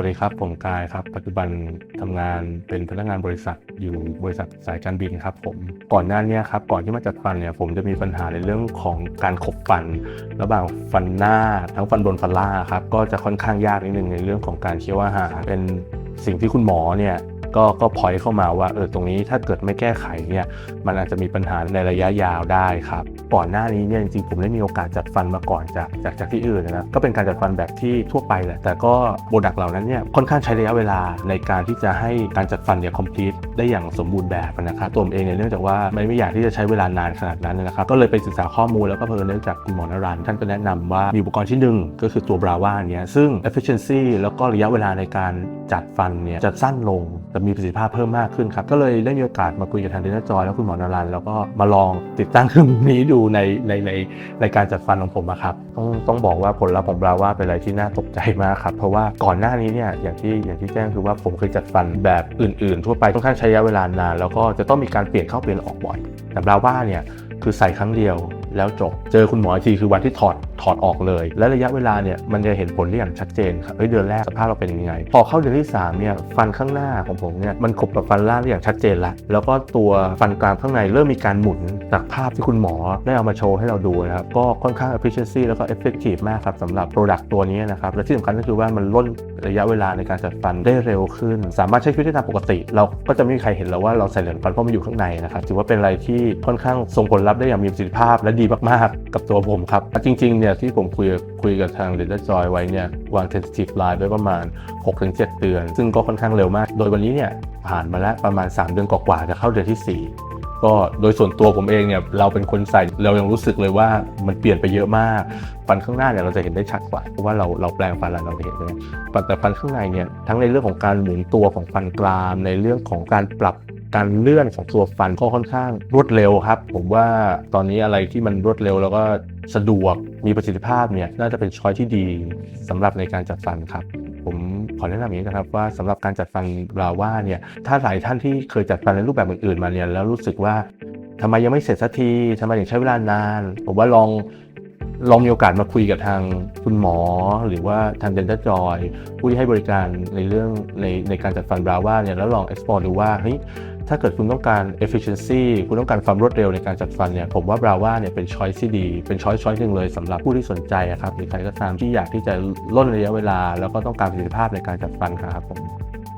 วัสดีครับ ผมกายครับ ปัจจุบันทำงานเป็นพนักงานบริษัทอยู่บริษัทสายการบินครับผมก่อนหน้านี้ครับก่อนที่มาจัดฟันเนี่ยผมจะมีปัญหาในเรื่องของการขบฟันระหว่างฟันหน้าทั้งฟันบนฟันล่างครับก็จะค่อนข้างยากนิดนึงในเรื่องของการเคี้ยวอาหารเป็นสิ่งที่คุณหมอเนี่ย ก็ก็พอยเข้ามาว่าเออตรงนี้ถ้าเกิดไม่แก้ไขเนี่ยมันอาจจะมีปัญหาในระยะยาวได้ครับก่อนหน้านี้เนี่ยจริงๆผมได้มีโอกาสจัดฟันมาก่อนจากจากจากที่อื่นนะก็เป็นการจัดฟันแบบที่ทั่วไปแหละแต่ก็โปรดักต์เหล่านั้นเนี่ยค่อนข้างใช้ระยะเวลาในการที่จะให้การจัดฟันเนี่ย complete ได้อย่างสมบูรณ์แบบนะครับตัวผมเองเนี่ยเนื่องจากว่าไม่ไม่อยากที่จะใช้เวลานานขนาดนั้นนะครับก็เลยไปศึกษาข้อมูลแล้วก็เพิ่มเนื่องจากคุณหมอนรันท่านก็แนะนำว่ามีอุปกรณ์ชิ้นหนึ่งก็คือตัวบราว่าเนี่ยซึ่ง efficiency แล้วก็ระยะเวลาในการจัดฟันเนี่ยจะสั้นลงแต่มีประสิทธิภาพเพิ่มมากขึ้นครับ ก็เลยได้มีโอกาสมาคุยกับทางเดนจอยแล้วคุณหมอนรันแล้วก็มาลองติดตั้งเครื่องนี้ดูในในในในการจัดฟันของผมครับต้องต้องบอกว่าผลลัพธ์ของบราว่าเป็นอะไรที่น่าตกใจมากครับ เพราะว่าก่อนหน้านี้เนี่ยอย่างที่อย่างที่แจ้งคือว่าผมเคยจัดฟันแบบอื่น ๆ ทั่วไปค่อนข้างใช้ระยะเวลานานแล้วก็จะต้องมีการเปลี่ยนเข้าเปลี่ยนออกบ่อย แต่บราว่าเนี่ยคือใส่ครั้งเดียวแล้วจบ เจอคุณหมอทีคือวันที่ถอด ถอดออกเลย และระยะเวลาเนี่ยมันจะเห็นผลได้อย่างชัดเจนครับเฮ้ยเดือนแรกสภาพเราเป็นยังไง พอเข้าเดือนที่3เนี่ยฟันข้างหน้าของผมเนี่ยมันขบกับฟันล่างได้อย่างชัดเจนละแล้วก็ตัวฟันกรามข้างในเริ่มมีการหมุนจากภาพที่คุณหมอได้เอามาโชว์ให้เราดูนะครับก็ค่อนข้าง efficiency แล้วก็ effective มากครับสำหรับ product ตัวนี้นะครับและที่สำคัญก็คือว่ามันล่นระยะเวลาในการจัดฟันได้เร็วขึ้น สามารถใช้ชีวิตได้ตามปกติ เราก็จะไม่มีใครเห็นแล้วว่าเราใส่เหรียญฟันเพราะมันอยู่ข้างในนะครับถือว่าเป็นอะไรที่ค่อนข้างส่งผลลัพธ์ได้อย่างมีประสิทธิภาพและดีมากๆ กับตัวผมครับจริงๆเนี่ยที่ผมคุยคุยกับทางเด t จอยไว้เนี่ยวาง tentative line ไว้ประมาณ 6-7 เดือน ซึ่งก็ค่อนข้างเร็วมาก โดยวันนี้เนี่ยผ่านมาแล้วประมาณ 3 เดือนกว่าๆจะเข้าเดือนที่ 4ก็โดยส่วนตัวผมเองเนี่ยเราเป็นคนใส่เรายังรู้สึกเลยว่ามันเปลี่ยนไปเยอะมากฟันข้างหน้าเนี่ยเราจะเห็นได้ชัดกว่าเพราะว่าเราเราแปลงฟันแล้วเราเห็นเลยแต่ฟันข้างในเนี่ยทั้งในเรื่องของการหมุนตัวของฟันกราม ในเรื่องของการปรับการเลื่อนของตัวฟันก็ค่อนข้างรวดเร็วครับ ผมว่าตอนนี้อะไรที่มันรวดเร็วแล้วก็ สะดวกมีประสิทธิภาพเนี่ยน่าจะเป็นช้อยที่ดีสำหรับในการจัดฟันครับ ผมขอแนะนำอย่างนี้นะครับว่าสำหรับการจัดฟันราว่าเนี่ยถ้าหลายท่านที่เคยจัดฟันในรูปแบบอื่นๆมาเนี่ยแล้วรู้สึกว่าทำไมยังไม่เสร็จสักทีทำไมถึงใช้เวลานาน ผมว่าลอง ลองมีโอกาสมาคุยกับทางคุณหมอ หรือว่าทางเดน t จอยผู้ที่ให้บริการในเรื่องในในการจัดฟันบราว่าเนี่ยแล้วลอง explore ดูว่าเฮ้ยถ้าเกิดคุณต้องการ efficiency คุณต้องการความรวดเร็วในการจัดฟันเนี่ยผมว่าบราว่าเนี่ยเป็น choice ที่ดี เป็น choice choice หนึ่งเลยสำหรับผู้ที่สนใจครับหรือใครก็ตามที่อยากที่จะล่นระยะเวลา แล้วก็ต้องการประสิทธิภาพในการจัดฟันครับผม